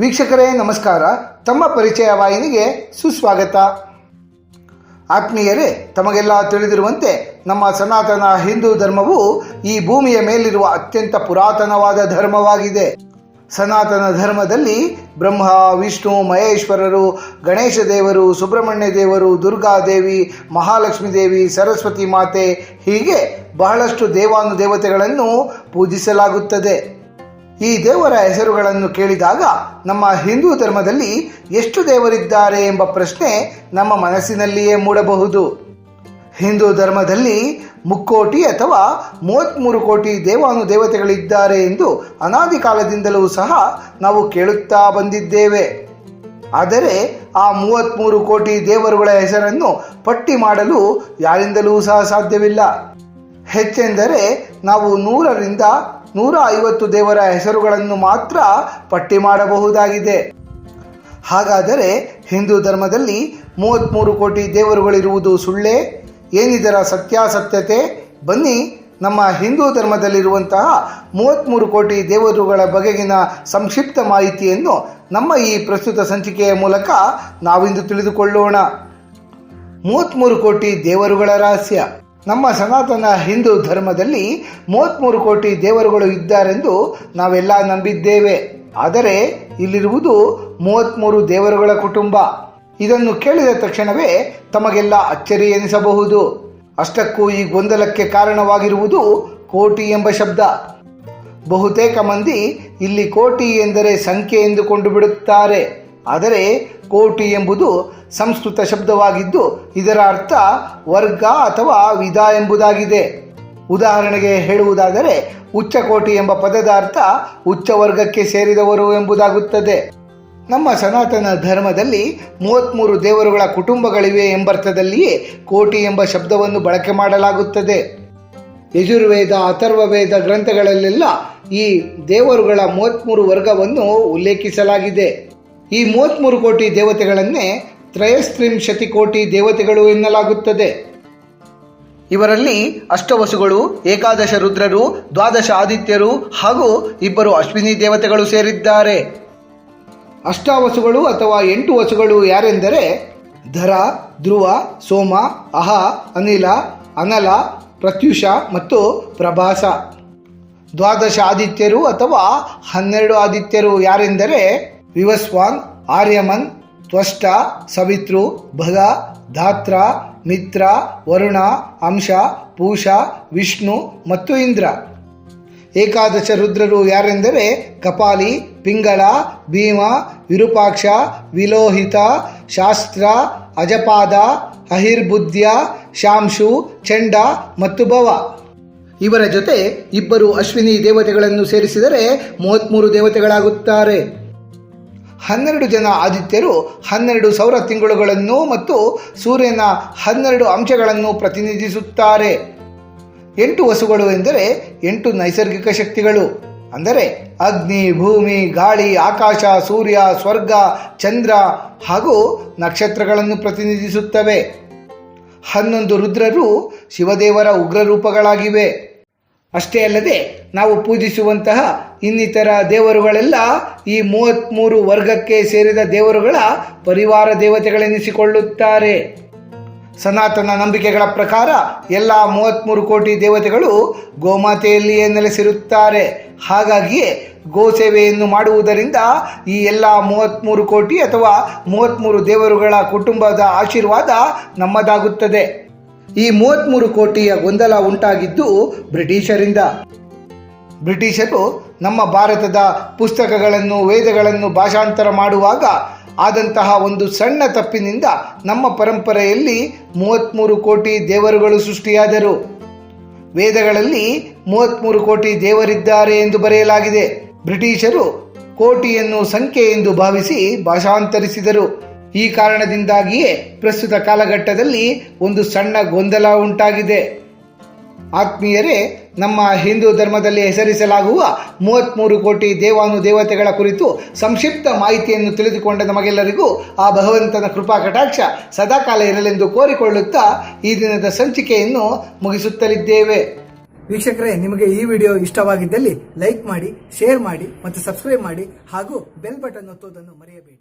ವೀಕ್ಷಕರೇ, ನಮಸ್ಕಾರ. ತಮ್ಮ ಪರಿಚಯ ವಾಹಿನಿಗೆ ಸುಸ್ವಾಗತ. ಆತ್ಮೀಯರೇ, ತಮಗೆಲ್ಲ ತಿಳಿದಿರುವಂತೆ ನಮ್ಮ ಸನಾತನ ಹಿಂದೂ ಧರ್ಮವು ಈ ಭೂಮಿಯ ಮೇಲಿರುವ ಅತ್ಯಂತ ಪುರಾತನವಾದ ಧರ್ಮವಾಗಿದೆ. ಸನಾತನ ಧರ್ಮದಲ್ಲಿ ಬ್ರಹ್ಮ, ವಿಷ್ಣು, ಮಹೇಶ್ವರರು, ಗಣೇಶ ದೇವರು, ಸುಬ್ರಹ್ಮಣ್ಯ ದೇವರು ದುರ್ಗಾದೇವಿ ಮಹಾಲಕ್ಷ್ಮೀ ದೇವಿ, ಸರಸ್ವತಿ ಮಾತೆ ಹೀಗೆ ಬಹಳಷ್ಟು ದೇವಾನುದೇವತೆಗಳನ್ನು ಪೂಜಿಸಲಾಗುತ್ತದೆ. ಈ ದೇವರ ಹೆಸರುಗಳನ್ನು ಕೇಳಿದಾಗ ನಮ್ಮ ಹಿಂದೂ ಧರ್ಮದಲ್ಲಿ ಎಷ್ಟು ದೇವರಿದ್ದಾರೆ ಎಂಬ ಪ್ರಶ್ನೆ ನಮ್ಮ ಮನಸ್ಸಿನಲ್ಲಿಯೇ ಮೂಡಬಹುದು. ಹಿಂದೂ ಧರ್ಮದಲ್ಲಿ ಮುಕ್ಕೋಟಿ ಅಥವಾ ಮೂವತ್ತ್ಮೂರು ಕೋಟಿ ದೇವಾನು ದೇವತೆಗಳಿದ್ದಾರೆ ಎಂದು ಅನಾದಿ ಕಾಲದಿಂದಲೂ ಸಹ ನಾವು ಕೇಳುತ್ತಾ ಬಂದಿದ್ದೇವೆ. ಆದರೆ ಆ ಮೂವತ್ತ್ಮೂರು ಕೋಟಿ ದೇವರುಗಳ ಹೆಸರನ್ನು ಪಟ್ಟಿ ಮಾಡಲು ಯಾರಿಂದಲೂ ಸಹ ಸಾಧ್ಯವಿಲ್ಲ. ಹೆಚ್ಚೆಂದರೆ ನಾವು ನೂರರಿಂದ ನೂರ ಐವತ್ತು ದೇವರ ಹೆಸರುಗಳನ್ನು ಮಾತ್ರ ಪಟ್ಟಿ ಮಾಡಬಹುದಾಗಿದೆ. ಹಾಗಾದರೆ ಹಿಂದೂ ಧರ್ಮದಲ್ಲಿ ಮೂವತ್ತ್ಮೂರು ಕೋಟಿ ದೇವರುಗಳಿರುವುದು ಸುಳ್ಳೇ? ಏನಿದರ ಸತ್ಯಾಸತ್ಯತೆ? ಬನ್ನಿ, ನಮ್ಮ ಹಿಂದೂ ಧರ್ಮದಲ್ಲಿರುವಂತಹ ಮೂವತ್ತ್ಮೂರು ಕೋಟಿ ದೇವರುಗಳ ಬಗೆಗಿನ ಸಂಕ್ಷಿಪ್ತ ಮಾಹಿತಿಯನ್ನು ನಮ್ಮ ಈ ಪ್ರಸ್ತುತ ಸಂಚಿಕೆಯ ಮೂಲಕ ನಾವಿಂದು ತಿಳಿದುಕೊಳ್ಳೋಣ. ಮೂವತ್ತ್ಮೂರು ಕೋಟಿ ದೇವರುಗಳ ರಹಸ್ಯ. ನಮ್ಮ ಸನಾತನ ಹಿಂದೂ ಧರ್ಮದಲ್ಲಿ ಮೂವತ್ತ್ಮೂರು ಕೋಟಿ ದೇವರುಗಳು ಇದ್ದಾರೆಂದು ನಾವೆಲ್ಲ ನಂಬಿದ್ದೇವೆ. ಆದರೆ ಇಲ್ಲಿರುವುದು ಮೂವತ್ತ್ಮೂರು ದೇವರುಗಳ ಕುಟುಂಬ. ಇದನ್ನು ಕೇಳಿದ ತಕ್ಷಣವೇ ತಮಗೆಲ್ಲ ಅಚ್ಚರಿ ಎನಿಸಬಹುದು. ಅಷ್ಟಕ್ಕೂ ಈ ಗೊಂದಲಕ್ಕೆ ಕಾರಣವಾಗಿರುವುದು ಕೋಟಿ ಎಂಬ ಶಬ್ದ. ಬಹುತೇಕ ಮಂದಿ ಇಲ್ಲಿ ಕೋಟಿ ಎಂದರೆ ಸಂಖ್ಯೆ ಎಂದುಕೊಂಡು ಬಿಡುತ್ತಾರೆ. ಆದರೆ ಕೋಟಿ ಎಂಬುದು ಸಂಸ್ಕೃತ ಶಬ್ದವಾಗಿದ್ದು ಇದರ ಅರ್ಥ ವರ್ಗ ಅಥವಾ ವಿಧ ಎಂಬುದಾಗಿದೆ. ಉದಾಹರಣೆಗೆ ಹೇಳುವುದಾದರೆ ಉಚ್ಚಕೋಟಿ ಎಂಬ ಪದದ ಅರ್ಥ ಉಚ್ಚ ವರ್ಗಕ್ಕೆ ಸೇರಿದವರು ಎಂಬುದಾಗುತ್ತದೆ. ನಮ್ಮ ಸನಾತನ ಧರ್ಮದಲ್ಲಿ ಮೂವತ್ತ್ಮೂರು ದೇವರುಗಳ ಕುಟುಂಬಗಳಿವೆ ಎಂಬರ್ಥದಲ್ಲಿಯೇ ಕೋಟಿ ಎಂಬ ಶಬ್ದವನ್ನು ಬಳಕೆ ಮಾಡಲಾಗುತ್ತದೆ. ಯಜುರ್ವೇದ, ಅಥರ್ವವೇದ ಗ್ರಂಥಗಳಲ್ಲೆಲ್ಲ ಈ ದೇವರುಗಳ ಮೂವತ್ತ್ಮೂರು ವರ್ಗವನ್ನು ಉಲ್ಲೇಖಿಸಲಾಗಿದೆ. ಈ ಮೂವತ್ತ್ಮೂರು ಕೋಟಿ ದೇವತೆಗಳನ್ನೇ ತ್ರಯಸ್ತ್ರಿಂಶತಿ ಕೋಟಿ ದೇವತೆಗಳು ಎನ್ನಲಾಗುತ್ತದೆ. ಇವರಲ್ಲಿ ಅಷ್ಟವಸುಗಳು, ಏಕಾದಶ ರುದ್ರರು, ದ್ವಾದಶ ಆದಿತ್ಯರು ಹಾಗೂ ಇಬ್ಬರು ಅಶ್ವಿನಿ ದೇವತೆಗಳು ಸೇರಿದ್ದಾರೆ. ಅಷ್ಟಾವಸುಗಳು ಅಥವಾ ಎಂಟು ವಸುಗಳು ಯಾರೆಂದರೆ ಧರ, ಧ್ರುವ, ಸೋಮ, ಅಹ, ಅನಿಲ, ಅನಲ, ಪ್ರತ್ಯುಷ ಮತ್ತು ಪ್ರಭಾಸ. ದ್ವಾದಶ ಆದಿತ್ಯರು ಅಥವಾ ಹನ್ನೆರಡು ಆದಿತ್ಯರು ಯಾರೆಂದರೆ ವಿವಸ್ವಾನ್, ಆರ್ಯಮನ್, ತ್ವಷ್ಟ, ಸವಿತೃ ಭಗ ಧಾತ್ರ, ಮಿತ್ರ, ವರುಣ, ಅಂಶ, ಪೂಷ, ವಿಷ್ಣು ಮತ್ತು ಇಂದ್ರ. ಏಕಾದಶ ರುದ್ರರು ಯಾರೆಂದರೆ ಕಪಾಲಿ, ಪಿಂಗಳ, ಭೀಮ, ವಿರೂಪಾಕ್ಷ, ವಿಲೋಹಿತ, ಶಾಸ್ತ್ರ, ಅಜಪಾದ, ಅಹಿರ್ಬುದ್ಧ್ಯ, ಶಾಂಶು, ಚಂಡ ಮತ್ತು ಭವ. ಇವರ ಜೊತೆ ಇಬ್ಬರು ಅಶ್ವಿನಿ ದೇವತೆಗಳನ್ನು ಸೇರಿಸಿದರೆ ಮೂವತ್ತ್ಮೂರು ದೇವತೆಗಳಾಗುತ್ತಾರೆ. ಹನ್ನೆರಡು ಜನ ಆದಿತ್ಯರು ಹನ್ನೆರಡು ಸೌರ ತಿಂಗಳುಗಳನ್ನು ಮತ್ತು ಸೂರ್ಯನ ಹನ್ನೆರಡು ಅಂಶಗಳನ್ನು ಪ್ರತಿನಿಧಿಸುತ್ತಾರೆ. ಎಂಟು ವಸುಗಳು ಎಂದರೆ ಎಂಟು ನೈಸರ್ಗಿಕ ಶಕ್ತಿಗಳು. ಅಂದರೆ ಅಗ್ನಿ, ಭೂಮಿ, ಗಾಳಿ, ಆಕಾಶ, ಸೂರ್ಯ, ಸ್ವರ್ಗ, ಚಂದ್ರ ಹಾಗೂ ನಕ್ಷತ್ರಗಳನ್ನು ಪ್ರತಿನಿಧಿಸುತ್ತವೆ. ಹನ್ನೊಂದು ರುದ್ರರು ಶಿವದೇವರ ಉಗ್ರ ರೂಪಗಳಾಗಿವೆ. ಅಷ್ಟೇ ಅಲ್ಲದೆ ನಾವು ಪೂಜಿಸುವಂತಹ ಇನ್ನಿತರ ದೇವರುಗಳೆಲ್ಲ ಈ ಮೂವತ್ತ್ಮೂರು ವರ್ಗಕ್ಕೆ ಸೇರಿದ ದೇವರುಗಳ ಪರಿವಾರ ದೇವತೆಗಳೆನಿಸಿಕೊಳ್ಳುತ್ತಾರೆ. ಸನಾತನ ನಂಬಿಕೆಗಳ ಪ್ರಕಾರ ಎಲ್ಲ ಮೂವತ್ತ್ಮೂರು ಕೋಟಿ ದೇವತೆಗಳು ಗೋಮಾತೆಯಲ್ಲಿಯೇ ನೆಲೆಸಿರುತ್ತಾರೆ. ಹಾಗಾಗಿಯೇ ಗೋಸೇವೆಯನ್ನು ಮಾಡುವುದರಿಂದ ಈ ಎಲ್ಲ ಮೂವತ್ತ್ಮೂರು ಕೋಟಿ ಅಥವಾ ಮೂವತ್ತ್ಮೂರು ದೇವರುಗಳ ಕುಟುಂಬದ ಆಶೀರ್ವಾದ ನಮ್ಮದಾಗುತ್ತದೆ. ಈ ಮೂವತ್ತ್ಮೂರು ಕೋಟಿಯ ಗೊಂದಲ ಉಂಟಾಗಿದ್ದು ಬ್ರಿಟಿಷರಿಂದ. ಬ್ರಿಟಿಷರು ನಮ್ಮ ಭಾರತದ ಪುಸ್ತಕಗಳನ್ನು, ವೇದಗಳನ್ನು ಭಾಷಾಂತರ ಮಾಡುವಾಗ ಆದಂತಹ ಒಂದು ಸಣ್ಣ ತಪ್ಪಿನಿಂದ ನಮ್ಮ ಪರಂಪರೆಯಲ್ಲಿ ಮೂವತ್ತ್ಮೂರು ಕೋಟಿ ದೇವರುಗಳು ಸೃಷ್ಟಿಯಾದರು. ವೇದಗಳಲ್ಲಿ ಮೂವತ್ತ್ಮೂರು ಕೋಟಿ ದೇವರಿದ್ದಾರೆ ಎಂದು ಬರೆಯಲಾಗಿದೆ. ಬ್ರಿಟಿಷರು ಕೋಟಿಯನ್ನು ಸಂಖ್ಯೆ ಎಂದು ಭಾವಿಸಿ ಭಾಷಾಂತರಿಸಿದರು. ಈ ಕಾರಣದಿಂದಾಗಿಯೇ ಪ್ರಸ್ತುತ ಕಾಲಘಟ್ಟದಲ್ಲಿ ಒಂದು ಸಣ್ಣ ಗೊಂದಲ ಉಂಟಾಗಿದೆ. ಆತ್ಮೀಯರೇ, ನಮ್ಮ ಹಿಂದೂ ಧರ್ಮದಲ್ಲಿ ಹೆಸರಿಸಲಾಗುವ ಮೂವತ್ತ್ಮೂರು ಕೋಟಿ ದೇವಾನು ದೇವತೆಗಳ ಕುರಿತು ಸಂಕ್ಷಿಪ್ತ ಮಾಹಿತಿಯನ್ನು ತಿಳಿದುಕೊಂಡ ನಮಗೆಲ್ಲರಿಗೂ ಆ ಭಗವಂತನ ಕೃಪಾ ಕಟಾಕ್ಷ ಸದಾಕಾಲ ಇರಲೆಂದು ಕೋರಿಕೊಳ್ಳುತ್ತಾ ಈ ದಿನದ ಸಂಚಿಕೆಯನ್ನು ಮುಗಿಸುತ್ತಲಿದ್ದೇವೆ. ವೀಕ್ಷಕರೇ, ನಿಮಗೆ ಈ ವಿಡಿಯೋ ಇಷ್ಟವಾಗಿದ್ದಲ್ಲಿ ಲೈಕ್ ಮಾಡಿ, ಶೇರ್ ಮಾಡಿ ಮತ್ತು ಸಬ್ಸ್ಕ್ರೈಬ್ ಮಾಡಿ ಹಾಗೂ ಬೆಲ್ ಬಟನ್ ಒತ್ತುವುದನ್ನು ಮರೆಯಬೇಡಿ.